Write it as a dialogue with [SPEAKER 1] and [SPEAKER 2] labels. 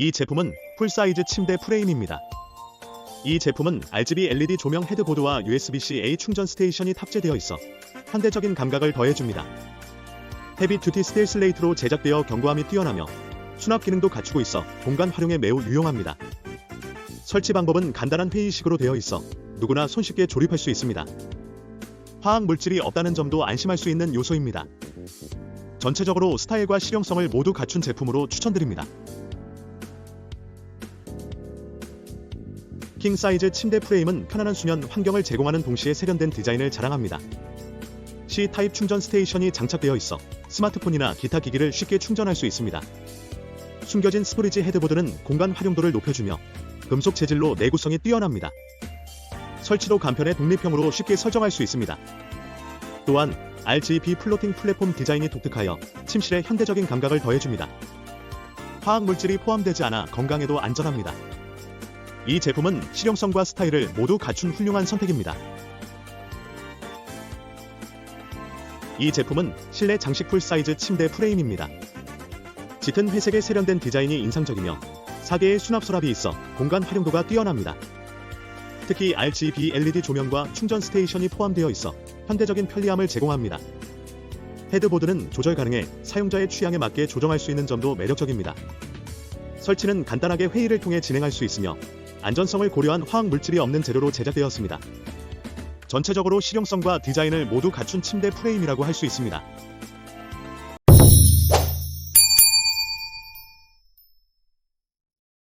[SPEAKER 1] 이 제품은 풀사이즈 침대 프레임입니다. 이 제품은 RGB LED 조명 헤드보드와 USB-C-A 충전 스테이션이 탑재되어 있어 현대적인 감각을 더해줍니다. 헤비 듀티 스테일 슬레이트로 제작되어 견고함이 뛰어나며 수납 기능도 갖추고 있어 공간 활용에 매우 유용합니다. 설치 방법은 간단한 회의식으로 되어 있어 누구나 손쉽게 조립할 수 있습니다. 화학 물질이 없다는 점도 안심할 수 있는 요소입니다. 전체적으로 스타일과 실용성을 모두 갖춘 제품으로 추천드립니다. 킹 사이즈 침대 프레임은 편안한 수면 환경을 제공하는 동시에 세련된 디자인을 자랑합니다. C 타입 충전 스테이션이 장착되어 있어 스마트폰이나 기타 기기를 쉽게 충전할 수 있습니다. 숨겨진 스토리지 헤드보드는 공간 활용도를 높여주며 금속 재질로 내구성이 뛰어납니다. 설치도 간편해 독립형으로 쉽게 설정할 수 있습니다. 또한 RGB 플로팅 플랫폼 디자인이 독특하여 침실에 현대적인 감각을 더해줍니다. 화학 물질이 포함되지 않아 건강에도 안전합니다. 이 제품은 실용성과 스타일을 모두 갖춘 훌륭한 선택입니다. 이 제품은 실내 장식 풀 사이즈 침대 프레임입니다. 짙은 회색의 세련된 디자인이 인상적이며 4개의 수납 서랍이 있어 공간 활용도가 뛰어납니다. 특히 RGB LED 조명과 충전 스테이션이 포함되어 있어 현대적인 편리함을 제공합니다. 헤드보드는 조절 가능해 사용자의 취향에 맞게 조정할 수 있는 점도 매력적입니다. 설치는 간단하게 회의를 통해 진행할 수 있으며 안전성을 고려한 화학 물질이 없는 재료로 제작되었습니다. 전체적으로 실용성과 디자인을 모두 갖춘 침대 프레임이라고 할 수 있습니다.